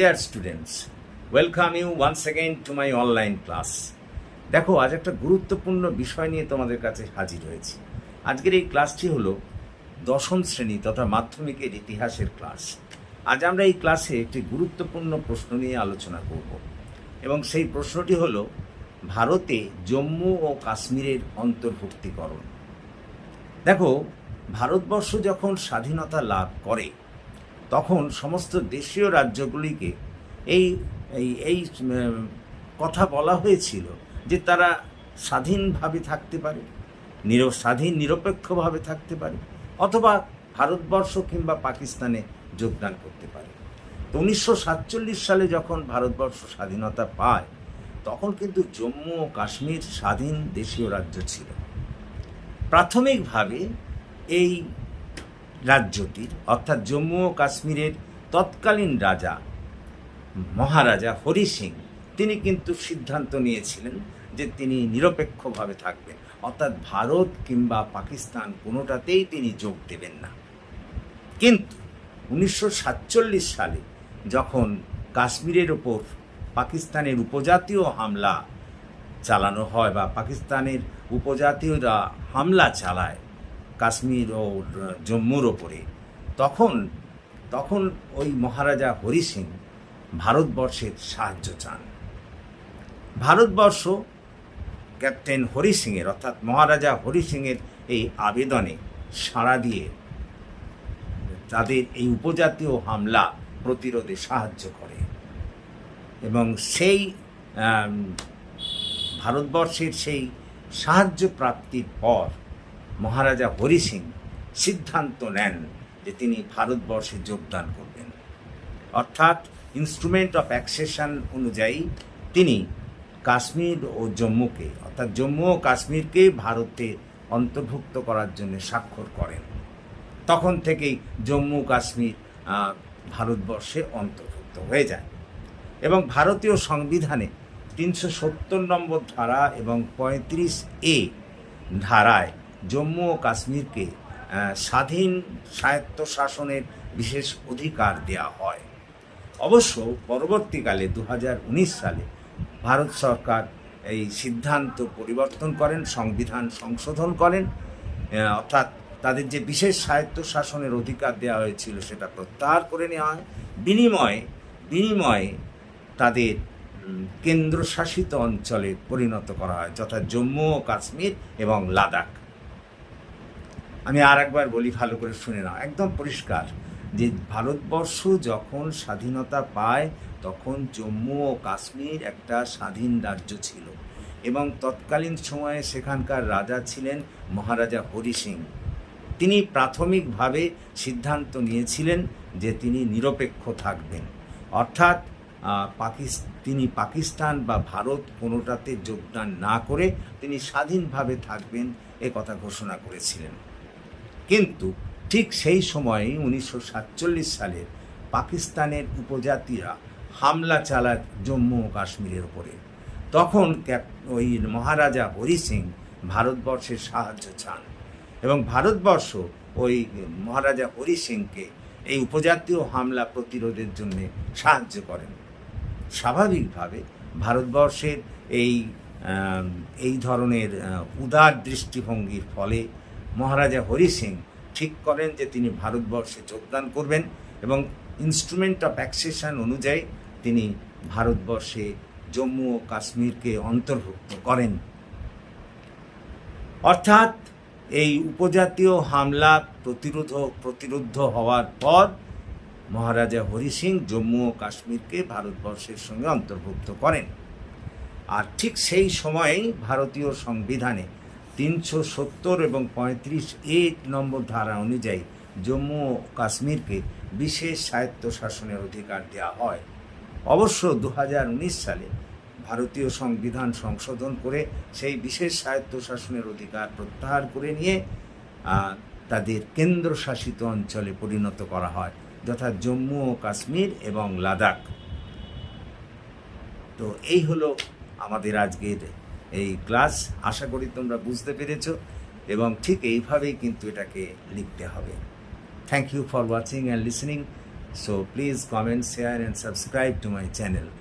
Dear students welcome you once again to my online class দেখো, আজ একটা গুরুত্বপূর্ণ বিষয় নিয়ে তোমাদের কাছে হাজির হয়েছি। আজকের এই ক্লাসটি হলো দশম শ্রেণি তথা মাধ্যমিকের ইতিহাসের ক্লাস আজ আমরা এই ক্লাসে একটি গুরুত্বপূর্ণ প্রশ্ন নিয়ে আলোচনা করব এবং সেই প্রশ্নটি হলো, ভারতে জম্মু ও কাশ্মীরের অন্তর্ভুক্তিকরণ। দেখো, ভারতবর্ষ যখন স্বাধীনতা লাভ করে তখন সমস্ত দেশীয় রাজ্যগুলিকে এই এই কথা বলা হয়েছিল যে তারা স্বাধীনভাবে থাকতে পারে, নির, স্বাধীন নিরপেক্ষভাবে থাকতে পারে, অথবা ভারতবর্ষ কিংবা পাকিস্তানে যোগদান করতে পারে। তো উনিশশো সাতচল্লিশ সালে যখন ভারতবর্ষ স্বাধীনতা পায়, তখন কিন্তু জম্মু ও কাশ্মীর স্বাধীন দেশীয় রাজ্য ছিল। প্রাথমিকভাবে এই রাজ্যটির, অর্থাৎ জম্মু ও কাশ্মীরের তৎকালীন রাজা, মহারাজা হরি সিং। তিনি কিন্তু সিদ্ধান্ত নিয়েছিলেন যে তিনি নিরপেক্ষভাবে থাকবেন। অর্থাৎ ভারত কিংবা পাকিস্তান কোনোটাতেই তিনি যোগ দেবেন না। কিন্তু উনিশশো সাতচল্লিশ সালে যখন কাশ্মীরের ওপর পাকিস্তানের উপজাতীয় হামলা চালানো হয় বা পাকিস্তানের উপজাতীয়রা হামলা চালায় কাশ্মীর ও জম্মুর ওপরে। তখন তখন ওই মহারাজা হরি সিং ভারতবর্ষের সাহায্য চান। ভারতবর্ষ ক্যাপ্টেন হরি সিংয়ের, অর্থাৎ মহারাজা হরি সিংয়ের এই আবেদনে সাড়া দিয়ে তাদের এই উপজাতীয় হামলা প্রতিরোধে সাহায্য করে এবং সেই ভারতবর্ষের সেই সাহায্য প্রাপ্তির পর মহারাজা হরি সিং সিদ্ধান্ত নেন যে তিনি ভারতবর্ষে যোগদান করবেন। অর্থাৎ ইনস্ট্রুমেন্ট অফ অ্যাক্সেশন অনুযায়ী তিনি কাশ্মীর ও জম্মুকে, অর্থাৎ জম্মু ও কাশ্মীরকে ভারতে অন্তর্ভুক্ত করার জন্য স্বাক্ষর করেন। তখন থেকেই জম্মু কাশ্মীর ভারতবর্ষে অন্তর্ভুক্ত হয়ে যায় এবং ভারতীয় সংবিধানে তিনশো সত্তর নম্বর ধারা এবং পঁয়ত্রিশ এ ধারায় জম্মু ও কাশ্মীরকে স্বাধীন স্বায়ত্তশাসনের বিশেষ অধিকার দেওয়া হয়। অবশ্য পরবর্তীকালে দু হাজার উনিশ সালে ভারত সরকার এই সিদ্ধান্ত পরিবর্তন করেন, সংবিধান সংশোধন করেন অর্থাৎ তাদের যে বিশেষ স্বায়ত্তশাসনের অধিকার দেওয়া হয়েছিল সেটা প্রত্যাহার করে নেওয়া হয়। বিনিময়ে বিনিময়ে তাদের কেন্দ্রশাসিত অঞ্চলে পরিণত করা হয়, যথা জম্মু ও কাশ্মীর এবং লাদাখ। আমি আর একবার বলি, ভালো করে শুনে নাও। একদম পরিষ্কার যে ভারতবর্ষ যখন স্বাধীনতা পায়, তখন জম্মু ও কাশ্মীর একটা স্বাধীন রাজ্য ছিল এবং তৎকালীন সময়ে সেখানকার রাজা ছিলেন মহারাজা হরি সিং। তিনি প্রাথমিকভাবে সিদ্ধান্ত নিয়েছিলেন যে তিনি নিরপেক্ষ থাকবেন। অর্থাৎ তিনি পাকিস্তান বা ভারত কোনোটাতে যোগদান না করে তিনি স্বাধীনভাবে থাকবেন এ কথা ঘোষণা করেছিলেন। কিন্তু ঠিক সেই সময়েই উনিশশো সাতচল্লিশ সালে পাকিস্তানের উপজাতিরা হামলা চালায় জম্মু ও কাশ্মীরের উপরে। তখন ওই মহারাজা হরি সিং ভারতবর্ষের সাহায্য চান এবং ভারতবর্ষ ওই মহারাজা হরি সিংকে এই উপজাতীয় হামলা প্রতিরোধের জন্য সাহায্য করেন। স্বাভাবিকভাবে ভারতবর্ষের এই এই ধরনের উদার দৃষ্টিভঙ্গির ফলে মহারাজা হরি সিং ঠিক করেন যে তিনি ভারতবর্ষে যোগদান করবেন এবং ইনস্ট্রুমেন্ট অফ অ্যাক্সেশন অনুযায়ী তিনি ভারতবর্ষে জম্মু ও কাশ্মীরকে অন্তর্ভুক্ত করেন। অর্থাৎ এই উপজাতীয় হামলা প্রতিরোধ প্রতিরুদ্ধ হওয়ার পর মহারাজা হরি সিং জম্মু ও কাশ্মীরকে ভারতবর্ষের সঙ্গে অন্তর্ভুক্ত করেন। আর ঠিক সেই সময়েই ভারতীয় সংবিধানে তিনশো সত্তর এবং পঁয়ত্রিশ এ নম্বর ধারা অনুযায়ী জম্মু ও কাশ্মীরকে বিশেষ স্বায়ত্তশাসনের অধিকার দেওয়া হয়। অবশ্য দু হাজার উনিশ সালে ভারতীয় সংবিধান সংশোধন করে সেই বিশেষ স্বায়ত্তশাসনের অধিকার প্রত্যাহার করে নিয়ে তাদের কেন্দ্রশাসিত অঞ্চলে পরিণত করা হয়, যথা জম্মু ও কাশ্মীর এবং লাদাখ। তো এই হলো আমাদের আজকের এই ক্লাস আশা করি তোমরা বুঝতে পেরেছ এবং ঠিক এইভাবেই কিন্তু এটাকে লিখতে হবে thank you for watching and listening so please comment share and subscribe to my channel.